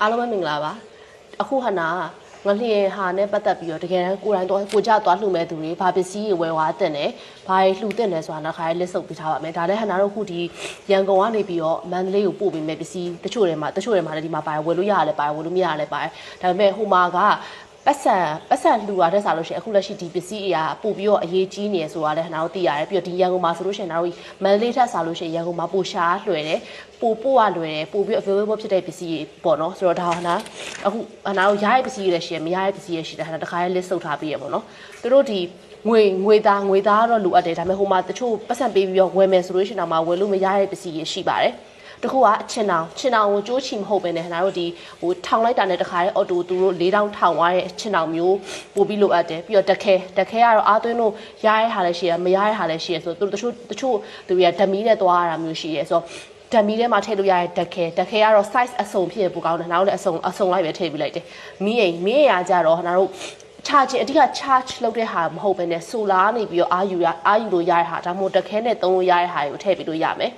အားလုံးပဲမင်္ဂလာပါအခုဟနာငလျင်ဟာနဲ့ပတ်သက်ပြီးတော့တကယ်တမ်းကိုယ်တိုင်တော့ကိုကြသွားလှူမဲ့သူတွေဘာပစ္စည်းတွေဝယ်သွားတင်တယ်ဘာတွေလှူတင်တယ်ဆိုတာနောက်ခါလေးလစ်စုပ်ပြထားပါမယ်ဒါလည်းဟနာတို့ခုဒီရန်ကုန်ကနေပြီးတော့မန္တလေးကိုပို့ပေးမဲ့ပစ္စည်းတချို့တွေမှာတချို့တွေမှာလည်းဒီမှာပါတယ်ဝယ်လို့ရတယ်ပါတယ်ဝယ်လို့မရလည်းပါတယ်ဒါပေမဲ့ဟိုမှာက ပတ်စံပတ်စံလှူရတဲ့စားလို့ရှိရင်အခုလက်ရှိဒီပစ္စည်းအရာပို့ပြီးတော့အရေးကြီးနေရဆိုတာလည်းကျွန်တော်တို့သိရတယ်ပြီးတော့ဒီရန်ကုန်မှာဆိုလို့ရှိရင်ကျွန်တော်တို့မန္တလေးထက်စားလို့ရှိရင်ရန်ကုန်မှာပိုရှားလွယ်တယ်ပို့ပို့ရလွယ်တယ်ပို့ပြီး available ဖြစ်တဲ့ပစ္စည်းတွေပေါ့နော်ဆိုတော့ဒါဟာနာအခုအနာတို့ရတဲ့ပစ္စည်းတွေလည်းရှိတယ်မရတဲ့ပစ္စည်းတွေရှိတယ်ဟာနာတခါလေး list ဆုပ်ထားပြီးရပေါ့နော်သူတို့ဒီငွေငွေသားငွေသားတော့လိုအပ်တယ်ဒါပေမဲ့ဟိုမှာတချို့ပတ်စံပေးပြီးတော့ဝယ်မယ်ဆိုလို့ရှိရင်တော့မှဝယ်လို့မရတဲ့ပစ္စည်းတွေရှိပါတယ် တခုကအချင်းတောင်ချင်းတောင်ကိုကြိုးချီမဟုတ်ပဲနဲ့ကျွန်တော်တို့ဒီဟိုထောင်လိုက်တာနဲ့တခါရဲအော်တိုသူတို့၄တောင်ထောင်သွားတဲ့ချင်းတောင်မျိုးပို့ပြီးလိုအပ်တယ်ပြီးတော့တခဲတခဲကတော့အားသွင်းလို့ရရဟာလည်းရှိရမရရဟာလည်းရှိရဆိုတော့သူတို့တချို့တချို့သူတွေကဓမီနဲ့သွားရတာမျိုးရှိရဲဆိုတော့ဓမီထဲမှာထည့်လို့ရတဲ့တခဲတခဲကတော့ size အစုံဖြစ်ပိုကောင်းတယ်နောက်လည်းအစုံအစုံလိုက်ပဲထည့်ပြီးလိုက်တယ်မီးအိမ်မီးအိမ်ရာကြတော့ကျွန်တော်တို့ charge အဓိက charge လုပ်တဲ့ဟာမဟုတ်ဘဲနဲ့ solar နေပြီးတော့အာယူရအာယူလို့ရတဲ့ဟာဒါမှမဟုတ်တခဲနဲ့သုံးလို့ရတဲ့ဟာတွေကိုထည့်ပြီးလို့ရမယ်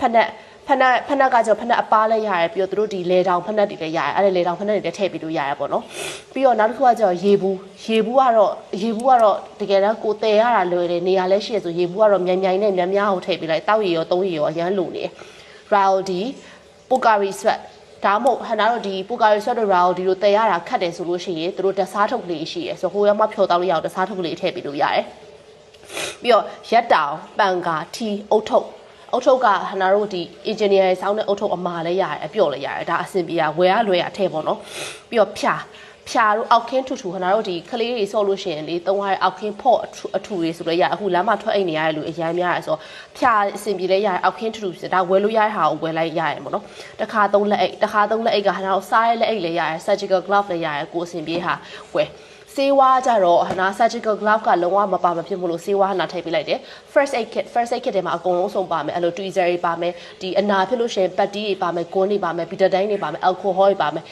ဖက်နဲ့ ဖက်နက်ဖက်နက်ကကြောင့်ဖက်နက်အပားလည်းရတယ်ပြီးတော့သူတို့ဒီလေတောင်ဖက်နက်တွေလည်းရတယ်အဲ့ဒါလေတောင်ဖက်နက်တွေလည်းထည့်ပြီးလို့ရတယ်ပေါ့နော်ပြီးတော့နောက်တစ်ခုကကြောင့်ရေဘူးရေဘူးကတော့ရေဘူးကတော့တကယ်တော့ကိုတည်ရတာလွယ်တယ်နေရာလည်းရှိရဆိုရေဘူးကတော့မြိုင်မြိုင်နဲ့များများကိုထည့်ပြီးလိုက်တောက်ရေရောသုံးရေရောအရန်လိုနေတယ် Rowdy Pocari Sweat ဒါမှမဟုတ်ဟန်နာတို့ဒီပူကာရီဆွတ်တို့ရာကိုဒီလိုတည်ရတာခတ်တယ်ဆိုလို့ရှိရင်သူတို့တစားထုတ်ကလေးရှိရယ်ဆိုဟိုရမဖြော်တောက်လို့ရအောင်တစားထုတ်ကလေးထည့်ပြီးလို့ရတယ်ပြီးတော့ရက်တောင်ပန်ကာထီအုတ်ထုတ် အုတ်ထုတ်ကဟနာတို့ဒီ engineer ဆောင်းတဲ့အုတ်ထုတ်အမာလည်းရတယ်အပြော့လည်းရတယ်ဒါအဆင်ပြေရဝယ်ရလွယ်ရထည့်ပေါ့နော်ပြီးတော့ဖြာဖြာတို့အောက်ခင်းထူထူခနာတို့ဒီကလေးတွေဆော့လို့ရှိရင်လေသုံးရတဲ့အောက်ခင်းဖော့အထူတွေဆိုတော့ရအခုလမ်းမှာထွက်အိမ်နေရတဲ့လူအများများရဆိုဖြာအဆင်ပြေလဲရတယ်အောက်ခင်းထူထူဒါဝယ်လို့ရတဲ့ဟာကိုဝယ်လိုက်ရတယ်ပေါ့နော်တစ်ခါသုံးလက်အိတ်တစ်ခါသုံးလက်အိတ်ကဟနာတို့စားရလက်အိတ်လည်းရတယ် surgical glove လည်းရတယ်ကိုအဆင်ပြေဟာဝယ် ဆေးဝါးကြတော့ဟနာ surgical glove ကလုံးဝမပါမဖြစ်မလို့ဆေးဝါးဟနာထည့်ပေးလိုက်တယ် first aid kit first aid kit ထဲမှာအကုန်လုံးစုံပါမယ်အဲ့လို tweezer တွေပါမယ်ဒီအနာဖြစ်လို့ရှိရင်ပတ်တီးတွေပါမယ်ဂွန်းတွေပါမယ်ဘီတာဒိုင်းတွေပါမယ် alcohol တွေပါမယ်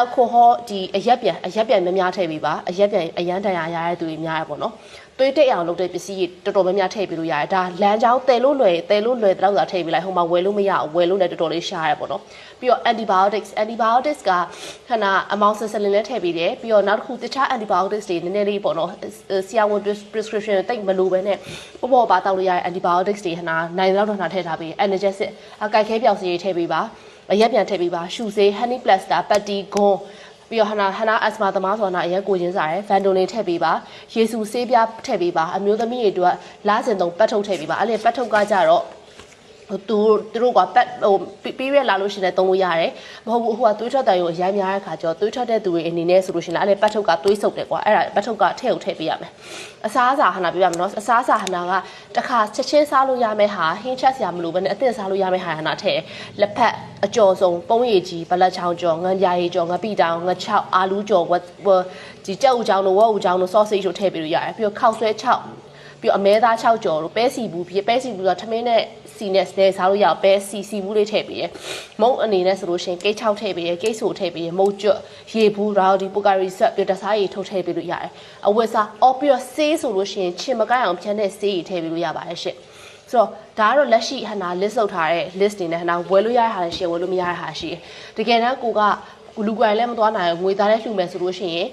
alcohol ဒီအရက်ပြန်အရက်ပြန်များများထည့်ပေးပါအရက်ပြန်အရန်တန်ရာရတဲ့သူတွေများရပေါ့နော်သွေးတိတ်အောင်လုပ်တဲ့ပစ္စည်းတွေတော်တော်များများထည့်ပေးလို့ရတယ်ဒါလမ်းကြောင်းတယ်လို့လွယ်တယ်လို့လွယ်တော့သာထည့်ပေးလိုက်ဟိုမှာဝယ်လို့မရအောင်ဝယ်လို့လည်းတော်တော်လေးရှားရပေါ့နော်ပြီးတော့ antibiotics antibiotics ကခဏ amount ဆလင်လည်းထည့်ပေးတယ်ပြီးတော့နောက်တစ်ခုတခြား antibiotics တွေနည်းနည်းလေးပေါ့နော်ဆရာဝန် prescription တိတ်မလိုပဲနဲ့ပေါ့ပေါ့ပါတောက်လို့ရတဲ့ antibiotics တွေခဏနိုင်တော့တော့ထည့်ထားပေး analgesic အကိုက်ခဲပြောင်စီတွေထည့်ပေးပါ အရက်ပြန်ထည့်ပေးပါရှူစေး honey plaster ပတ်တီဂွန်ပြီးတော့ဟနာဟနာအစမာသမားဆိုတာအရင်ကိုချင်းစားရယ်ဗန်ဒိုလင်ထည့်ပေးပါယေစုဆေးပြားထည့်ပေးပါအမျိုးသမီးတွေတို့ကလားစင်တုံပတ်ထုတ်ထည့်ပေးပါအဲ့လေပတ်ထုတ်ကကြတော့ဟို သူသူတို့ကပတ်ဟိုပြီးရလာလို့ရှိရင်သုံးလို့ရတယ်မဟုတ်ဘူးဟိုကသွေးထွက်တယ်ကိုအများများတဲ့ခါကျတော့သွေးထွက်တဲ့သူတွေအနေနဲ့ဆိုလို့ရှိရင်လည်းအဲ့လေပတ်ထုတ်ကသွေးဆုပ်တယ်ကွာအဲ့ဒါပတ်ထုတ်ကထည့်ကိုထည့်ပေးရမယ်အစားအစာဟနာပြရမယ်နော်အစားအစာဟနာကတခါချက်ချင်းစားလို့ရမယ်ဟာဟင်းချက်စရာမလိုဘဲနဲ့အသင့်စားလို့ရမယ်ဟာဟနာထည့်လက်ဖက်အကျော်ဆုံးပုံးရည်ကြီးဘလက်ချောင်းကျော်ငံပြားရည်ကျော်ငပိတောင်ငချောက်အာလူးကျော်ဝက်ဒီကြောက်ဦးချောင်းတို့ဝက်ဦးချောင်းတို့ sausage တို့ထည့်ပေးလို့ရတယ်ပြီးတော့ခောက်ဆွဲချောက် ပြီးတော့အမဲသား6ကြော်တို့ပဲစီဘူးပြီးပဲစီဘူးကထမင်းနဲ့စီနဲ့စတဲ့စားလို့ရအောင်ပဲစီစီဘူးလေးထည့်ပေးရမုံအနေနဲ့ဆိုလို့ရှိရင်ကိတ်6ထည့်ပေးရကိတ်ဆိုထည့်ပေးရမုံကျွတ်ရေဘူးရာဒီပူကာရီဆက်ပြီးတစားရေထုတ်ထည့်ပေးလို့ရတယ်အဝတ်စားအော်ပြီးတော့ဆေးဆိုလို့ရှိရင်ချင်မကိုက်အောင်ဖြန်းတဲ့ဆေးရေထည့်ပေးလို့ရပါတယ်ရှင့်ဆိုတော့ဒါကတော့လက်ရှိဟနာ list လုပ်ထားတဲ့ list တွေနဲ့ဟနာဝယ်လို့ရတဲ့ဟာလည်းရှိဝယ်လို့မရတဲ့ဟာရှိတယ်တကယ်တမ်းကိုက လူကွယ်လည်းမသွားနိုင်ငွေသားလည်းလှူမယ်ဆိုလို့ရှိရင်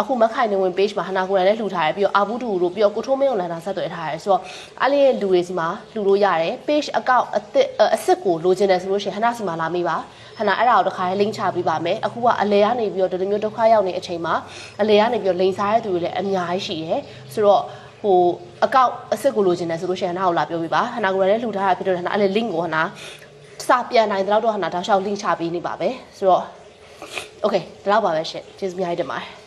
အခုမခိုင်နေဝင် page မှာဟနာကိုယ်တိုင်လည်းလှူထားရပြီးတော့အာဘူးတူတို့ပြီးတော့ကိုထိုးမင်းကိုလည်းဒါဆက်သွယ်ထားရဲဆိုတော့အားလေးလူတွေစီမှာလှူလို့ရတယ် page account အစ်အစ်စ်ကိုလိုချင်တယ်ဆိုလို့ရှိရင်ဟနာစီမှာလာမေးပါဟနာအဲ့ဒါကိုတစ်ခါလေး link ချပေးပါမယ်အခုကအလဲကနေပြီးတော့ဒီလိုမျိုးဒုက္ခရောက်နေတဲ့အချိန်မှာအလဲကနေပြီးတော့လိန်စားတဲ့သူတွေလည်းအများကြီးရှိရဲဆိုတော့ဟိုအကောက်အစ်စ်ကိုလိုချင်တယ်ဆိုလို့ရှိရင်ဟနာကိုလာပြောပြပါဟနာကိုလည်းလှူထားတာဖြစ်တော့ဟနာအဲ့လေ link ကိုဟနာစာပြန်နိုင်တဲ့တော့ဟနာတောက်လျှောက် link ချပေးနေပါပဲဆိုတော့ okay ဒီလောက်ပါပဲရှင့်ကျေးဇူးအများကြီးတင်ပါတယ်